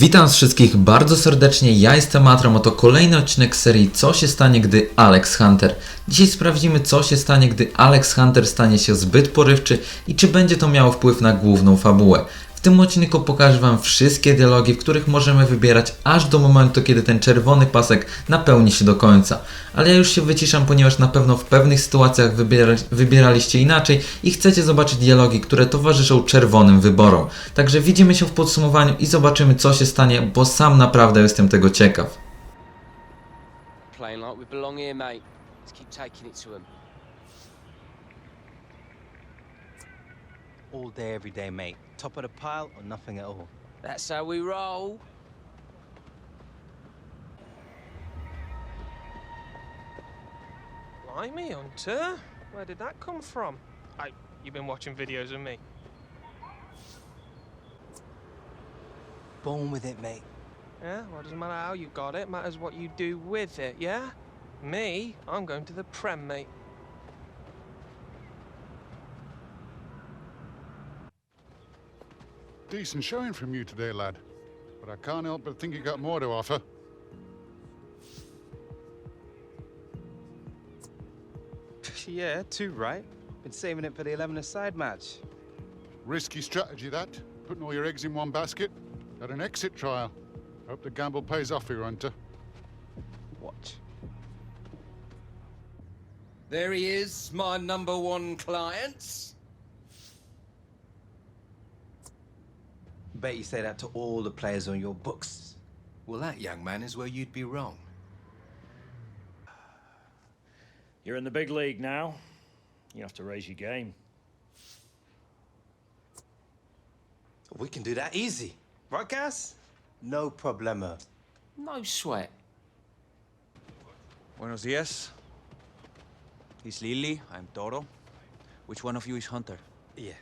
Witam wszystkich bardzo serdecznie, ja jestem Matram, oto kolejny odcinek serii Co się stanie, gdy Alex Hunter. Dzisiaj sprawdzimy co się stanie, gdy Alex Hunter stanie się zbyt porywczy i czy będzie to miało wpływ na główną fabułę. W tym odcinku pokażę Wam wszystkie dialogi, w których możemy wybierać aż do momentu, kiedy ten czerwony pasek napełni się do końca. Ale ja już się wyciszam, ponieważ na pewno w pewnych sytuacjach wybiera, wybieraliście inaczej i chcecie zobaczyć dialogi, które towarzyszą czerwonym wyborom. Także widzimy się w podsumowaniu i zobaczymy co się stanie, bo sam naprawdę jestem tego ciekaw. Playing like we belong here, mate. Let's keep taking it to them. All day, every day, mate. Top of the pile or nothing at all. That's how we roll. Blimey, Hunter. Where did that come from? I, you've been watching videos of me. Born with it, mate. Yeah? Well, it doesn't matter how you got it, matters what you do with it, yeah? Me, I'm going to the Prem, mate. Decent showing from you today, lad. But I can't help but think you got more to offer. yeah, two right. Been saving it for the 11 aside match. Risky strategy, that. Putting all your eggs in one basket. Got an exit trial. Hope the gamble pays off for you, Hunter. Watch. There he is, my number one client. Bet you say that to all the players on your books. Well, that young man is where you'd be wrong. You're in the big league now. You have to raise your game. We can do that easy. Right, Gas? No problema. No sweat. Buenos dias. He's Lily, I'm Toro. Which one of you is Hunter? Yeah.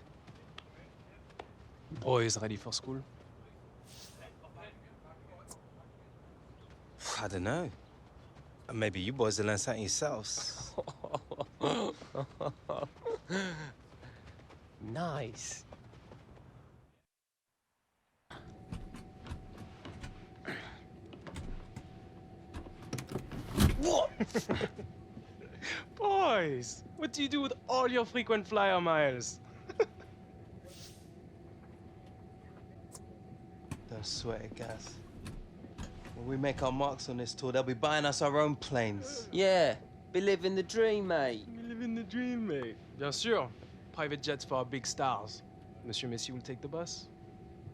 Oh, boys ready for school? I don't know. Maybe you boys will learn something yourselves. Nice. what? Boys, what do you do with all your frequent flyer miles? Don't sweat it. When we make our marks on this tour, they'll be buying us our own planes. Yeah, be living the dream, mate. We live in the dream, mate. Bien sûr. Private jets for our big stars. Monsieur Messi will take the bus.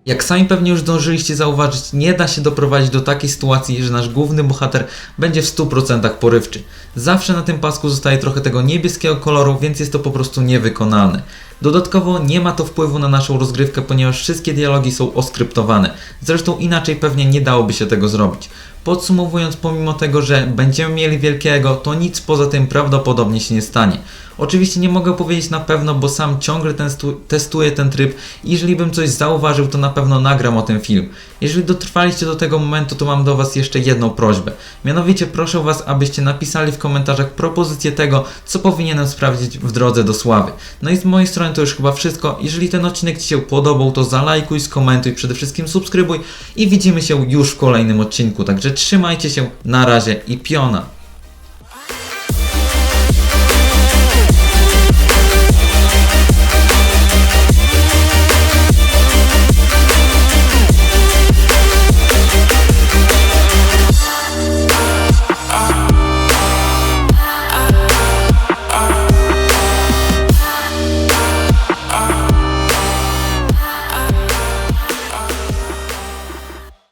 Jak sami pewnie już zdążyliście zauważyć, nie da się doprowadzić do takiej sytuacji, że nasz główny bohater będzie w 100% porywczy. Zawsze na tym pasku zostaje trochę tego niebieskiego koloru, więc jest to po prostu niewykonalne. Dodatkowo nie ma to wpływu na naszą rozgrywkę, ponieważ wszystkie dialogi są oskryptowane. Zresztą inaczej pewnie nie dałoby się tego zrobić. Podsumowując, pomimo tego, że będziemy mieli wielkiego, to nic poza tym prawdopodobnie się nie stanie. Oczywiście nie mogę powiedzieć na pewno, bo sam ciągle testu testuję ten tryb i jeżeli bym coś zauważył, to na pewno nagram o tym film. Jeżeli dotrwaliście do tego momentu, to mam do Was jeszcze jedną prośbę. Mianowicie proszę Was, abyście napisali w komentarzach propozycję tego, co powinienem sprawdzić w drodze do sławy. No i z mojej strony to już chyba wszystko. Jeżeli ten odcinek Ci się podobał, to zalajkuj, skomentuj, przede wszystkim subskrybuj i widzimy się już w kolejnym odcinku. Także trzymajcie się, na razie i piona.